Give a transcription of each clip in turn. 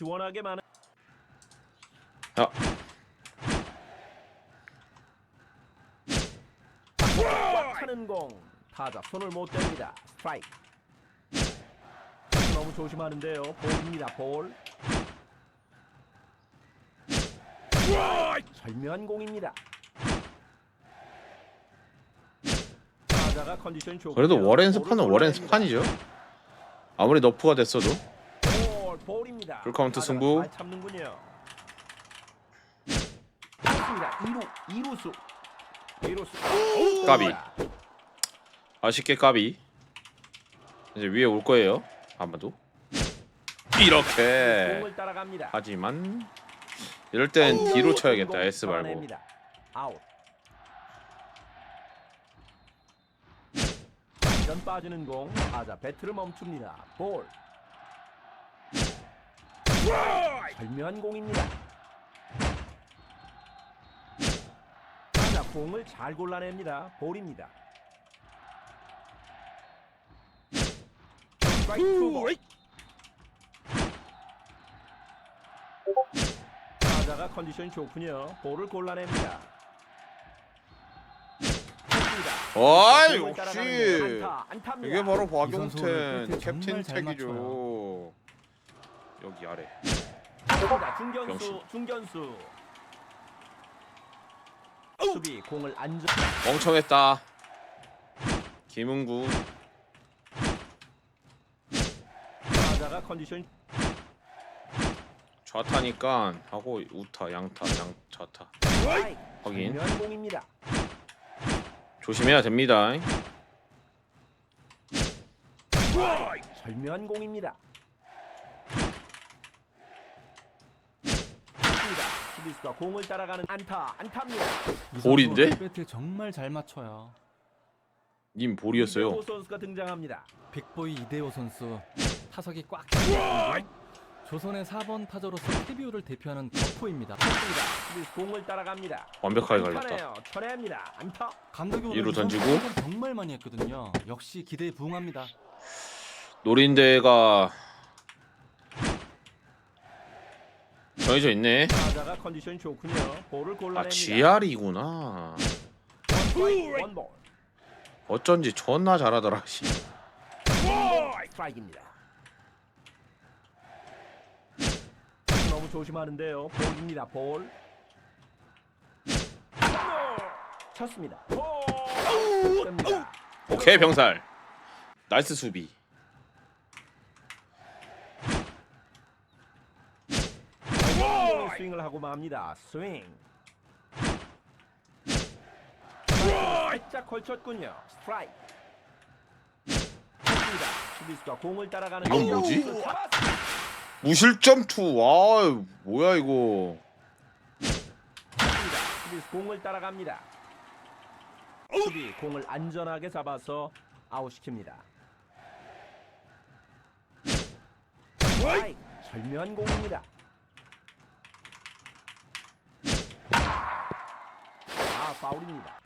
시원하게 많은 아. 꽉 차는 공. 타자 손을 못 댑니다. 스트라이크. 너무 조심하는데요. 볼입니다 볼. 절묘한 공입니다. 타자가 컨디션 좋고 그래도 워렌 스판은 워렌 스판이죠. 아무리 너프가 됐어도. 풀 카운트 타자가 승부. 잘 참는군요. 맞습니다. 2루, 2루수. 2루수. 까비. 아쉽게 까비. 이제 위에 올 거예요. 아마도 이렇게. 공을 따라갑니다. 하지만 이럴 땐 뒤로 쳐야겠다. S 말고. 아웃. 완전 빠지는 공. 타자 배트를 멈춥니다. 볼. 절묘한 공입니다. 타자 공을 잘 골라냅니다. 볼입니다. 스트라이크. 타자가 컨디션이 좋군요. 볼을 골라냅니다. 어이 공을 역시 따라가는데 안타, 안타입니다. 이게 바로 끝에 캡틴 택이죠. 여기 아래. 좋습니다. 중견수, 병신. 중견수. 수비 공을 안전. 멍청했다. 김은구 타자가 컨디션 좌타니까 하고 우타 양타 양 좌타. 확인 공입니다. 조심해야 됩니다. 절묘한 공입니다. 좋습니다. 수비수가 공을 따라가는 안타, 안타입니다. 이 볼인데? 배트 정말 잘 맞춰요. 님 볼이었어요. 이대호 선수가 등장합니다. 빅보이 이대호 선수 타석이 꽉 찼거든요. 조선의 4번 타자로서 KBO를 대표하는. 수비수 공을 따라갑니다. 완벽하게 갈렸다. 안타네요. 철회합니다. 안타. 감독이 오늘 이루 이 선수 던지고. 정말 많이 했거든요. 역시 기대에 부응합니다. 노린대가 정해져 있네. 타자가 컨디션이 좋군요. 볼을 골라냅니다. 아 GR이구나. 원볼. 어쩐지 존나 잘하더라. 씨. 스트라이크입니다. 너무 조심하는데요. 볼입니다. 볼. 쳤습니다. 볼. 뜹니다. 오케이 병살. 나이스 수비. 공을 스윙을 하고 맙니다. 스윙. 살짝 걸쳤군요. 스트라이크. 쳤습니다. 수비수가 공을 따라가는 이건 뭐지? 무실점 투. 와 뭐야 이거. 수비수 공을 따라갑니다. 수비 공을 안전하게 잡아서 아웃시킵니다. 스트라이크. 절묘한 공입니다. 아 파울입니다.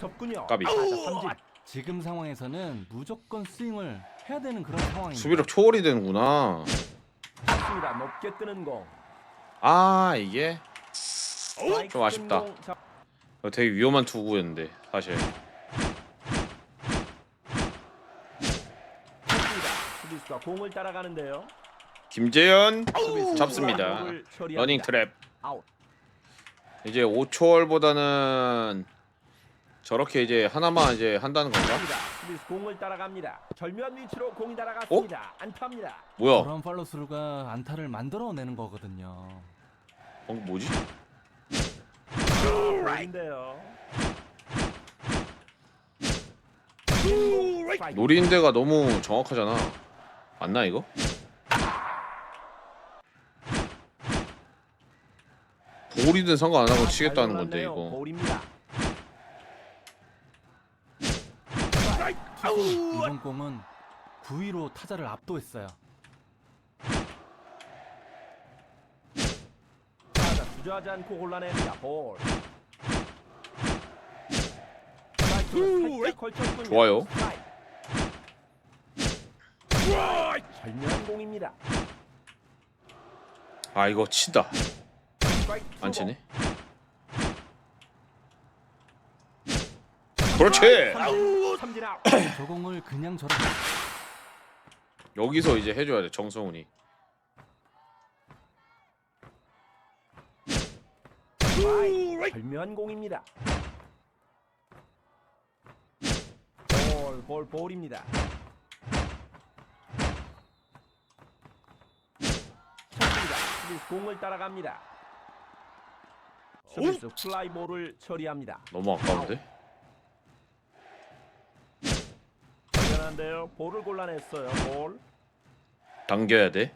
접군요. 까비. 타자 삼진. 지금 상황에서는 무조건 스윙을 해야 되는 그런 상황입니다. 수비력 초월이 되는구나. 습니다 높게 뜨는 공. 아 이게 좀 아쉽다. 되게 위험한 투구였는데 사실. 수비수가 공을 따라가는데요. 김재현 잡습니다. 러닝 트랩. 이제 5초월보다는 저렇게 이제 하나만 이제 한다는 건가? 공을 따라갑니다. 절묘한 위치로 공이 날아갔습니다. 안타입니다. 뭐야? 그런 팔로스루가 안타를 만들어내는 거거든요. 어, 뭐지? 볼인데요. 노린대가 너무 정확하잖아. 맞나 이거? 볼이든 상관 안 하고 치겠다는 건데 이거. 볼입니다. 이번 공은 9위로 타자를 압도했어요. 타자 주저하지 않고 골라냅니다. 볼. 스트라이크로 살짝 걸쳤군요. 좋아요. 스트라이크. 절묘한 공입니다. 아 이거 치다. 안. 치네. 그렇지. 저 공을 그냥 저렇게 여기서 이제 해줘야 돼 정성훈이. 절묘한 공입니다. 볼, 볼, 볼입니다. 쳤습니다. 수비수 공을 따라갑니다. 수비수 플라이볼을 처리합니다. 너무 아까운데. 대단한데요. 볼을 골라냈어요. 볼. 당겨야 돼.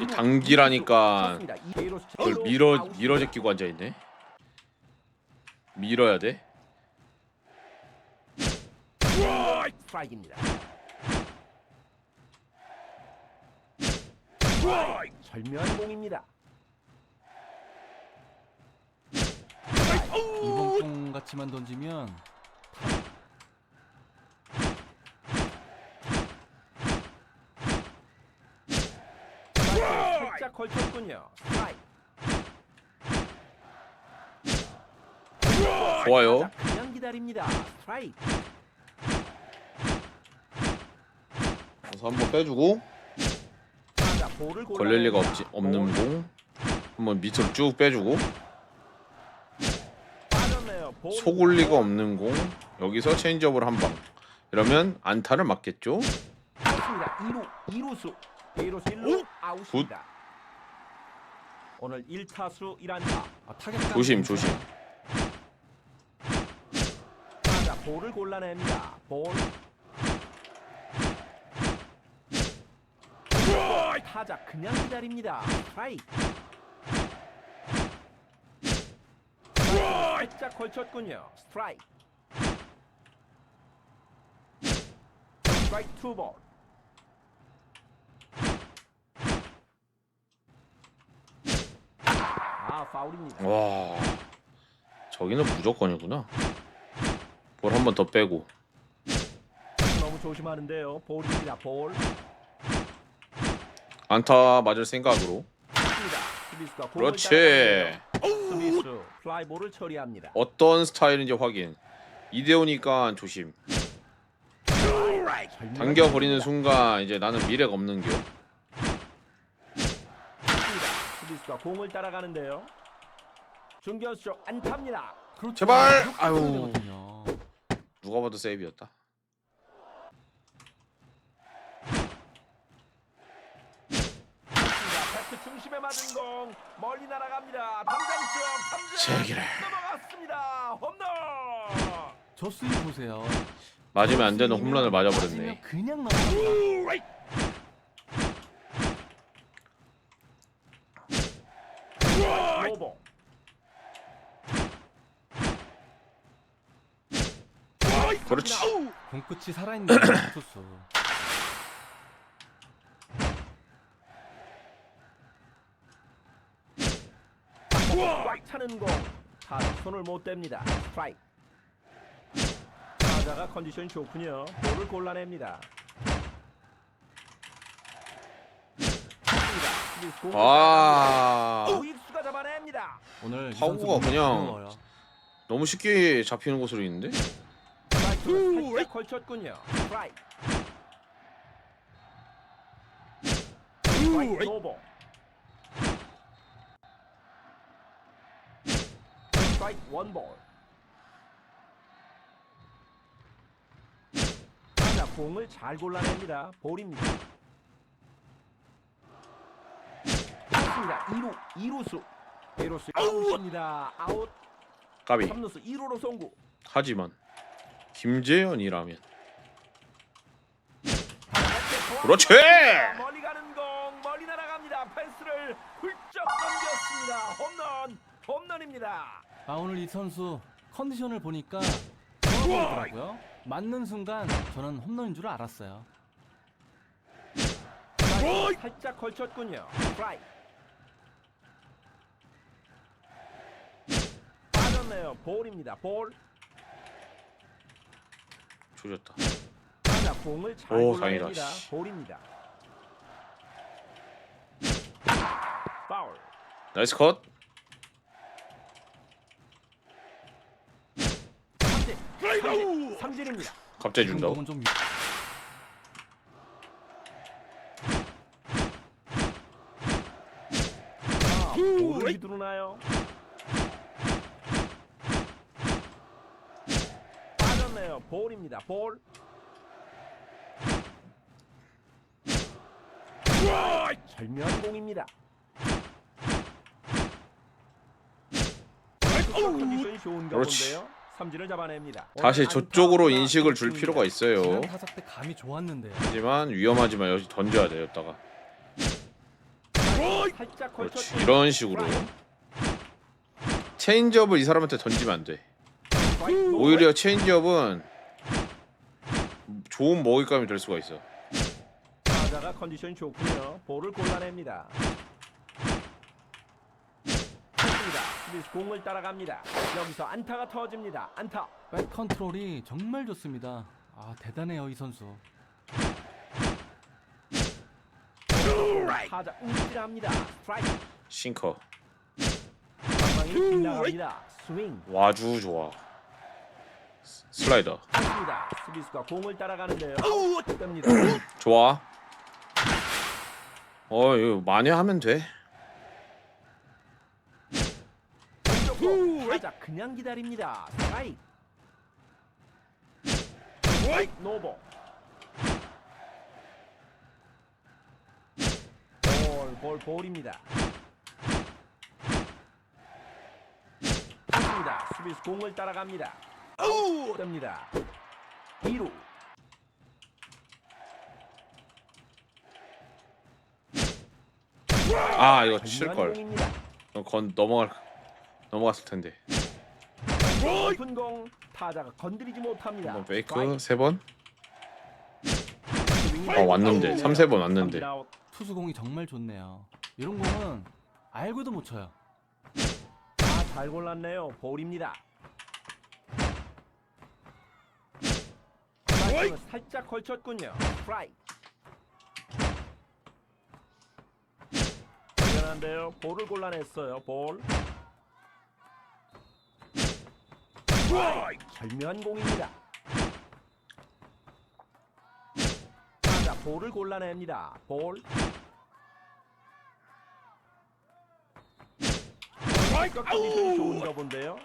이 당기라니까 쳤습니다. 이대로 그걸 밀어 아웃입니다. 밀어 제끼고 앉아 있네. 밀어야 돼. 스트라이크입니다. 스트라이크. 절묘한 공입니다. 이번 공 같이만 던지면 살짝 걸쳤군요. 스트라이크. 좋아요. 자, 그냥 기다립니다. 스트라이크. 그래서 한번 빼주고 자, 볼을 걸릴 리가 골라냅니다. 없지 없는 볼. 공. 한번 밑으로 쭉 빼주고. 속을 리가 없는 공. 여기서 체인지업을 한 방. 이러면 안타를 맞겠죠? 맞습니다. 2루, 2루수. 2루수 1루 아웃입니다. 오늘 1타수 1안타. 아, 타격감 조심. 조심. 자, 볼을 골라냅니다. 볼. 타자 그냥 기다립니다. 스트라이크. 살짝 걸쳤군요. 스트라이크. 스트라이크 투 볼. 아, 파울입니다. 와. 저기는 무조건이구나. 볼 한 번 더 빼고. 너무 조심하는데요. 볼입니다. 볼. 안타 맞을 생각으로. 그렇지. 수비수 플라이볼을 처리합니다. 어떤 스타일인지 확인. 이대호니까 조심. 당겨 버리는 순간 이제 나는 미래가 없는 겨. 수비수가 공을 따라가는데요. 중견수 쪽 안타입니다. 제발! 아유. 누가 봐도 세이브였다. 맞습니다. 패스 중심에 맞은 공 멀리 날아갑니다. 담장 제기를. 넘어갔습니다. 홈런. 저 스윙 보세요. 맞으면 안 되는 홈런을 맞으면 맞아버렸네. 그냥. 노보. 그렇지. 공끝이 살아있는 투수. 꽉 차는 공. 타자 손을 못 댑니다. 스트라이크. 타자가 컨디션 좋군요. 볼을 골라냅니다. 공을 아. 따라갑니다. 우익수가 잡아냅니다. 오늘 너무 그냥-. 너무 쉽게 잡히는 곳으로 있는데? 살짝 걸쳤군요. 스트라이크. 스트라이크 노보. 스트라이크 원볼. 타자 공을 잘 골라냅니다. 볼입니다. 맞습니다. 2루, 2루수. 1루수 아웃입니다. 아웃. 까비. 3루수 2루로 송구. 하지만 김재현이라면 그렇지. 그렇지! 멀리 가는 공 멀리 날아갑니다. 펜스를 훌쩍 넘겼습니다. 홈런 홈런입니다. 아 오늘 이 선수 컨디션을 보니까 좋아 보이더라고요. 맞는 순간 저는 홈런인 줄 알았어요. 살짝 걸쳤군요. 스트라이크. 빠졌네요. 볼입니다. 볼. 조졌다. 타자 공을 잘 오. 다행이다, 씨. 볼입니다. 파울. 나이스 컷. 삼진. 삼진. 삼진입니다. 갑자기 준다고. 공은 좀 아, 볼을 휘두르나요? 빠졌네요. 볼입니다. 볼. 절묘한 공입니다. 컨디션이 좋은가 그렇지. 본데요. 삼진을 잡아냅니다. 다시 저쪽으로 인식을 줄. 필요가 있어요. 지난 타석 때 감이 좋았는데요. 하지만 위험하지만 여기 던져야 돼요. 여기다가. 살짝 그렇지. 이런 식으로 체인지업을 이 사람한테 던지면 안 돼. 오히려 체인지업은 좋은 먹잇감이 될 수가 있어. 타자가 컨디션이 좋군요. 볼을 골라냅니다. 수비수 공을 따라갑니다. 여기서 안타가 터집니다. 안타. 백 컨트롤이 정말 좋습니다. 아 대단해요 이 선수. 타자 움찔합니다. 스트라이크. 싱커. 방망이 빗나갑니다. 스윙. 와주 좋아. 스- 슬라이더. 좋습니다. 수비수가 공을 따라가는데요. 좋아. 어, 이거 많이 하면 돼. 왼쪽으로 타자 그냥 기다립니다. 스트라이크. 스트라이크 노보. 볼, 볼, 볼입니다. 좋습니다. 수비수 공을 따라갑니다. 뜹니다. 2루. 아, 이거 칠 걸. 공입니다. 건 넘어갈 넘어갔을 텐데. 높은 공 타자가 건드리지 못합니다. 한번 페이크. 세 번. 스윙이 어, 왔는데. 삼세 번 왔는데. 투수 공이 정말 좋네요. 이런 공은 알고도 못 쳐요. 아, 잘 골랐네요. 볼입니다. 살짝 걸쳤군요. 스트라이크. 대단한데요. 볼을 골라냈어요. 볼. 스트라이크. 절묘한 공입니다. 자, 볼을 골라냅니다. 볼. 컨디션이 좋은가 본데요.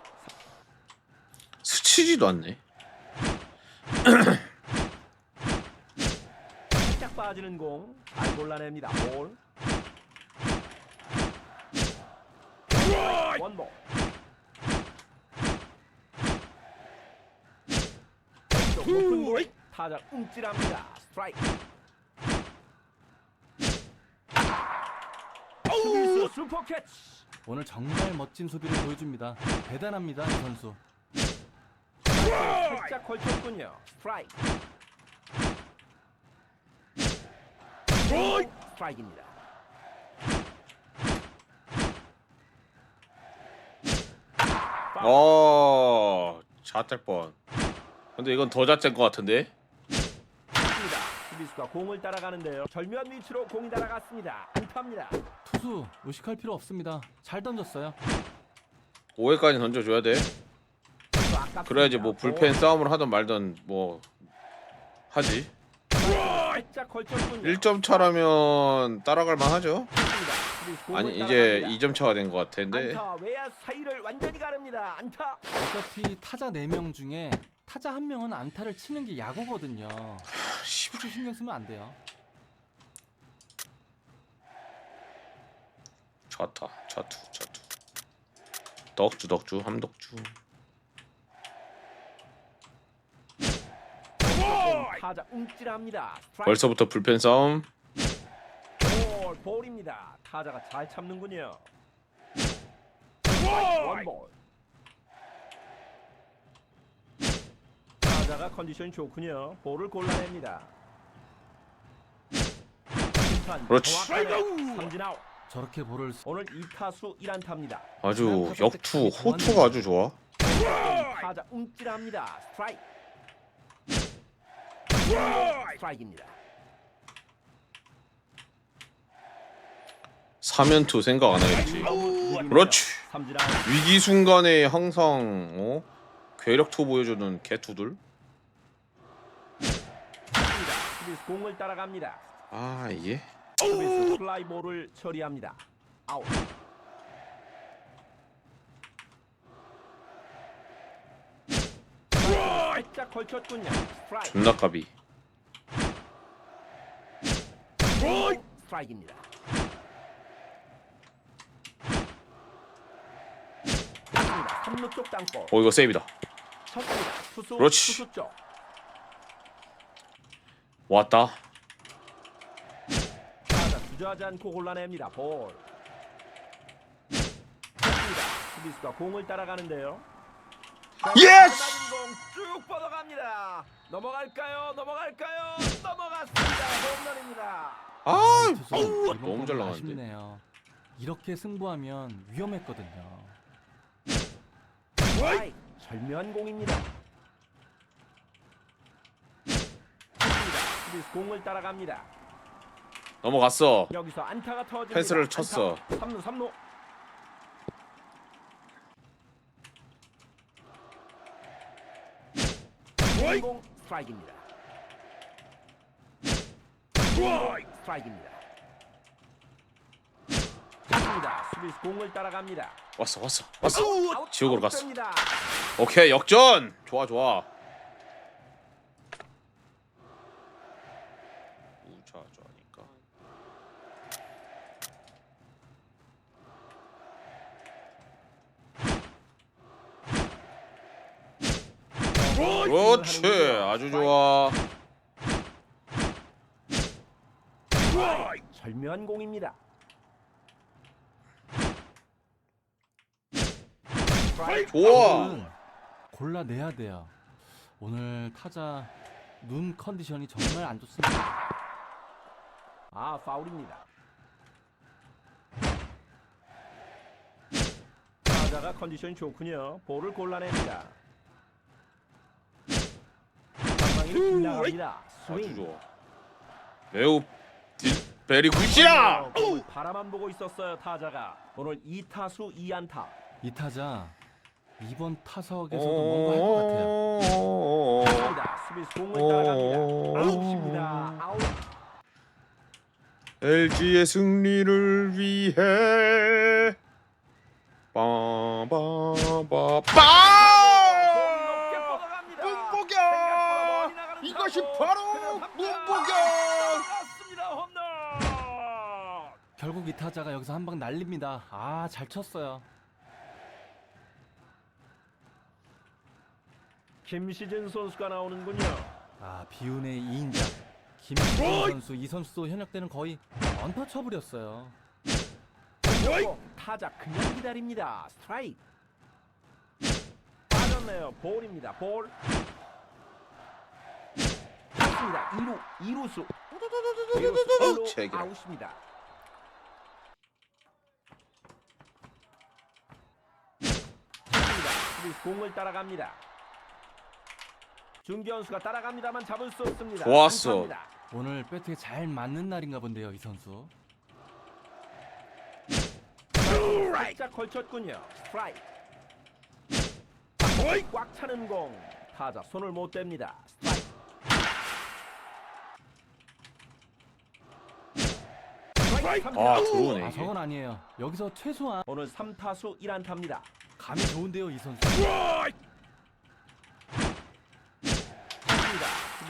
스치지도 않네. 살짝 빠지는 공 잘 골라냅니다. 볼. 원볼. 높은 공 타자 움찔합니다. 스트라이크. 수비수 슈퍼 캐치. 오늘 정말 멋진 수비를 보여줍니다. 대단합니다 이 선수. 살짝 걸쳤군요. 스트라이크. 스트라이크입니다. 어, 자택 번. 근데 이건 더 자택 것 같은데. 수비수가 공을 따라가는데요. 절묘한 위치로 공이 날아갔습니다. 안타입니다. 투수 의식할 필요 없습니다. 잘 던졌어요. 5회까지 던져줘야 돼. 또 아깝습니다. 그래야지 뭐 불펜 싸움을 하든 말든 뭐 하지. 살짝 걸쳤군요. 1점 차라면 따라갈 만하죠. 맞습니다. 수비수 공을 아니 이제 따라갑니다. 2점 차가 된 것 같은데. 안타 외야 사이를 완전히 가릅니다. 안타. 어차피 타자 4명 중에 타자 한 명은 안타를 치는 게 야구거든요. 투수 신경 쓰면 안 돼요. 좌타, 좌투, 좌투. 덕주, 덕주, 함덕주. 타자 움찔합니다. 스트라이크. 벌써부터 불펜 싸움. 볼, 볼입니다. 타자가 잘 참는군요. 원볼. 타자가 컨디션이 좋군요. 볼을 골라냅니다. 그렇지. 정확하게 삼진 아웃. 저렇게 볼을 수- 오늘 2타수 1안타입니다. 아주 역투, 호투가 아주 좋아. 타자 움찔합니다. 스트라이크. 스트라이크입니다. 3연투 생각 안 하겠지. 그렇지. 위기 순간에 항상 어? 괴력투 보여주는 개투들. 수비수 공을 따라갑니다. 아 이게 수비수 플라이볼을 처리합니다. 아웃. 살짝 걸쳤군요. 스트라이크. 존나 까비. 스트라이크입니다. 쳤습니다. 3루 쪽 땅볼. 어 이거 세이브다. 쳤습니다. 투수 그렇지. 투수 쪽. 왔다. 타자 주저하지 않고 골라냅니다. 볼. 수비수가 공을 따라가는데요. 예스! 공쭉 뻗어갑니다. 넘어갈까요? 넘어갈까요? 넘어갔습니다. 홈런입니다. 아 투수 이번 너무 잘 나가는데. 아쉽네요. 이렇게 승부하면 위험했거든요. 절묘한 공입니다. 수비수 공을 따라갑니다. 넘어갔어. 여기서 안타가 터집니다. 펜스를 쳤어. 3루 3루. 공 스트라이크입니다. 스트라이크입니다. 좋습니다. 수비수 공을 따라갑니다. 왔어 왔어 왔어. 아웃, 지옥으로 갔어. 아웃됩니다. 오케이 역전. 좋아 좋아. 우차좌니까. 그렇지 아주 좋아. 절묘한 공입니다. 좋아. 오늘 골라내야 돼요. 오늘 타자 눈 컨디션이 정말 안 좋습니다. 아 파울입니다. 타자가 컨디션이 좋군요. 볼을 골라냅니다. 방망이 빗나갑니다. 아주. 좋아. 매우 딜 베리 굿이야. 어, 공을 바라만 보고 있었어요 타자가 오늘 2타수 2안타 이 타자 이번 타석에서도 뭔가 할 것 같아요. 어. 맞습니다 수비수 공을 따라갑니다 아웃입니다 아웃 LG의 승리를 위해 빠바바바 높게 뻗어갑니다 문보경! 생각보다 멀리 나가는 이것이. 바로. 문보경! 맞습니다 홈런 결국 이 타자가 여기서 한 방 날립니다. 아, 잘 쳤어요. 김시진 선수가 나오는군요 아, 비운의 2인자. 김민호 선수, 이 선수도 현역 때는 거의 언터 쳐버렸어요. 어, 타자 그냥 기다립니다 스트라이크 빠졌네요 볼입니다 볼 맞습니다 2루 2루수 2루수 제기라. 1루 아웃입니다 좋습니다 공을 따라갑니다 중견수가 따라갑니다만 잡을 수 없습니다 좋았어. 안타입니다. 오늘 배트에 잘 맞는 날인가 본데요, 이 선수. 살짝 걸쳤군요. 스트라이크. 꽉 차는 공. 타자 손을 못 댑니다. 스트라이크. 아. 들어오네 아, 저건 아니에요. 여기서 최소한 오늘 3타수 1안타입니다. 감이 좋은데요, 이 선수.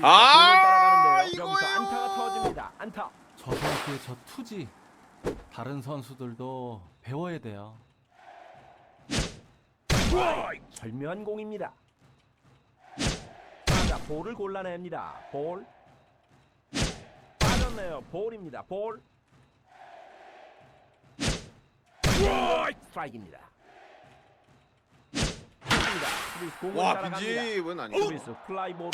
아, 여기서 이거요. 안타가 터집니다. 안타. 저 선수의 저 투지 다른 선수들도 배워야 돼요. 절묘한 공입니다. 타자 볼을 골라냅니다. 볼. 빠졌네요. 볼입니다. 볼. 스트라이크입니다. 와. 빈집은 아니고 수비수 플라이볼을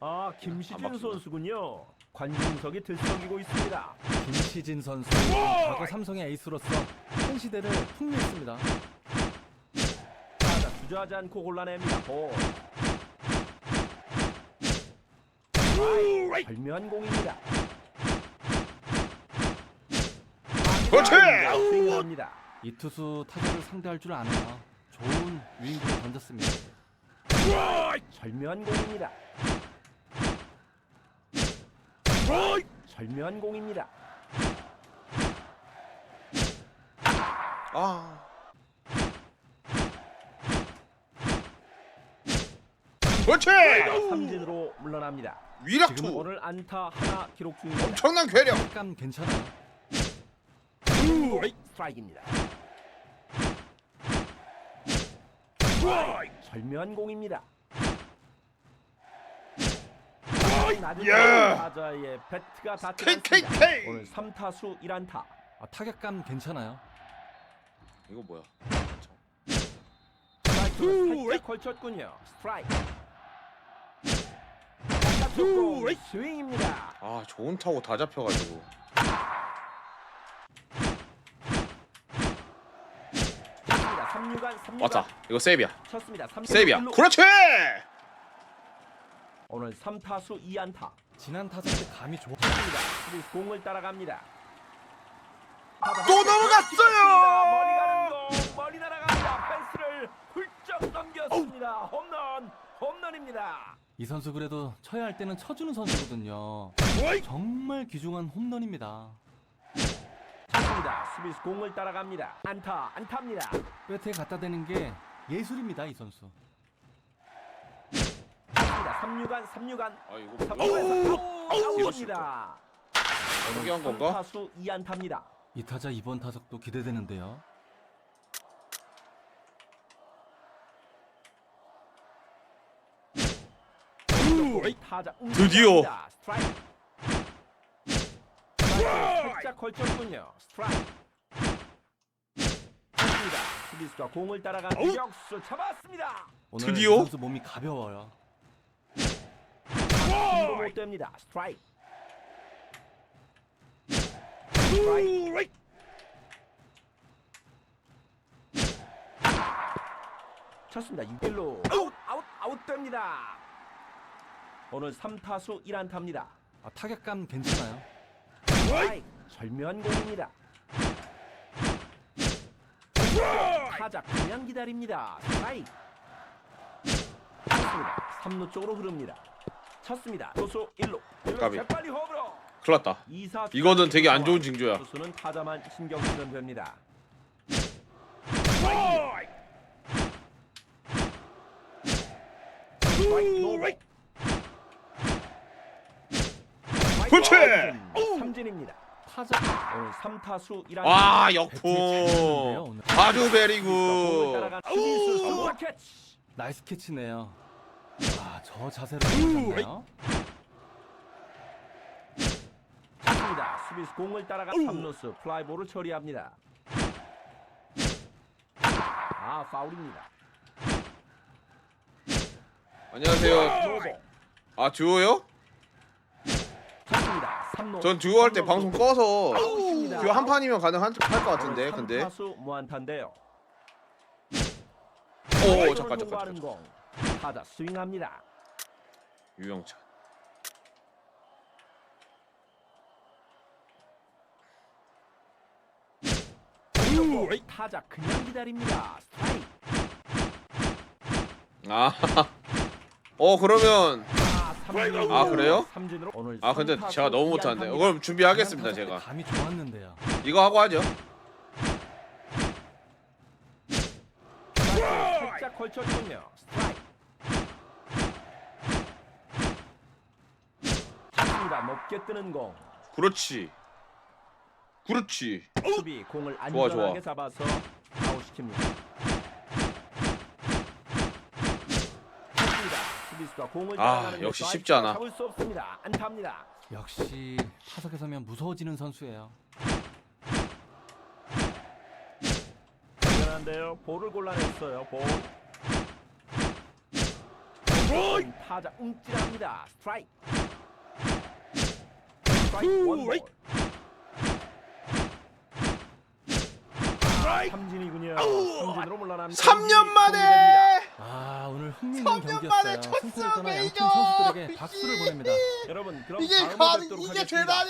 아 막힌다. 선수군요. 관중석이 들썩이고 있습니다. 김시진 선수 과거 삼성의 에이스로서 한 시대를 풍미했습니다. 타자 주저하지 않고 골라냅니다. 볼. 절묘한 공입니다. 그렇지! 스윙합니다. 이 투수 타자를 상대할 줄 아네요. 좋은 유인구를 던졌습니다. 절묘한 공입니다. 절묘한 공입니다. 아 그렇지 삼진으로 물러납니다. 지금 위력투 오늘 안타 하나 기록 중입니다. 엄청난 괴력 약간 괜찮아요. 스트라이크입니다. 절묘한 공입니다. 낮은 예. 타자의 배트가 닿지. 않습니다. 오늘 3타수 1안타. 아, 타격감 괜찮아요. 이거 뭐야 스트라이크 살짝 걸쳤군요. 스트라이크. 공 스윙입니다. 아 좋은 타고 다 잡혀가지고 쳤습니다. 3루간 3루간 왔다 이거 세이비야 쳤습니다. 3루 세이비야 1루. 그렇지 오늘 3타수 2안타. 지난 타석 때 감이 좋. 쳤습니다. 공을 따라갑니다. 또 넘어갔어요! 멀리 가는 공 멀리 날아갑니다. 펜스를 훌쩍 넘겼습니다. 홈런 홈런입니다. 이 선수 그래도 쳐야 할 때는 쳐주는 선수거든요. 정말 귀중한 홈런입니다. 쳤습니다. 수비수 공을 따라갑니다. 안타 안타입니다. 배트에 갖다 대는 게 예술입니다, 이 선수. 쳤습니다. 3루간 3루간 아 이거 3루간 이럴 아웃입니다. 포기한 건가? 타수 2안타입니다. 이 타자 이번 타석도 기대되는데요. 타자 드디어. 움직입니다. 스트라이크. 스트라이크 살짝 걸쳤군요. 스트라이크. 수비수가 공을 따라간 유격수 잡았습니다. 오늘 드디어? 선수 몸이 가벼워요. 힘도 못 됩니다. 스트라이크. 스트라이크. 쳤습니다. 6일로 아웃 아웃 아웃 됩니다. 오늘 3타수 1안타입니다. 아, 타격감 괜찮아요. 스트라이크. 절묘한 공입니다. 타자 그냥 기다립니다. 스트라이크. 쳤습니다. 3루 쪽으로 흐릅니다. 쳤습니다. 투수 1루. 1루 까비. 재빨리 홈으로. 큰일 났다 2사 이거는 되게 안 좋은 징조야 투수는 타자만 신경 쓰면 됩니다. 그 렇지! 삼진입니다. 타자 오늘 3타수 1안 와 오늘. 아주 캐치. 나이스 캐치네요. 아, 저 자세로 보셨나요? 쳤습니다. 수비수 공을 따라가 3루수 플라이볼을 처리합니다. 아 파울입니다. 안녕하세요. 아 듀오요? 쳤습니다. 3루. 전 듀오 할 때 방송 꺼서. 듀오 한 판이면 가능할 것 같은데 근데 3타수 무안타인데요. 오 잠깐 잠깐 잠깐 공. 타자 스윙합니다. 유영찬 타자 그냥 기다립니다. 스트라이크. 아어 그러면 아. 아, 그래요? 삼진으로 오늘 아 근데 제가 너무 못하는데 이안타입니다. 그럼 준비하겠습니다 제가 감이 좋았는데요. 이거 하고 하죠 살짝 걸쳤군요. 스트라이크. 높게 뜨는 공. 그렇지 그렇지 수비 공을 좋아, 안전하게 좋아. 잡아서 아웃시킵니다. 그러니까 아 역시 쉽지 않아. 역시 타석에 서면 무서워지는 선수예요. 대단한데요. 볼을 골라냈어요. 볼. 볼! 타자 움찔합니다. 스트라이크. 3진이군요. 아, 삼진으로 물러납니다. 3년 만에 아 오늘 흥미있는 3년 만에 경기였어요. 떠나 양팀 승이죠. 선수들에게 박수를 보냅니다. 여러분 그럼 이게 다음에 뵙도록 이게 하겠습니다. 되다니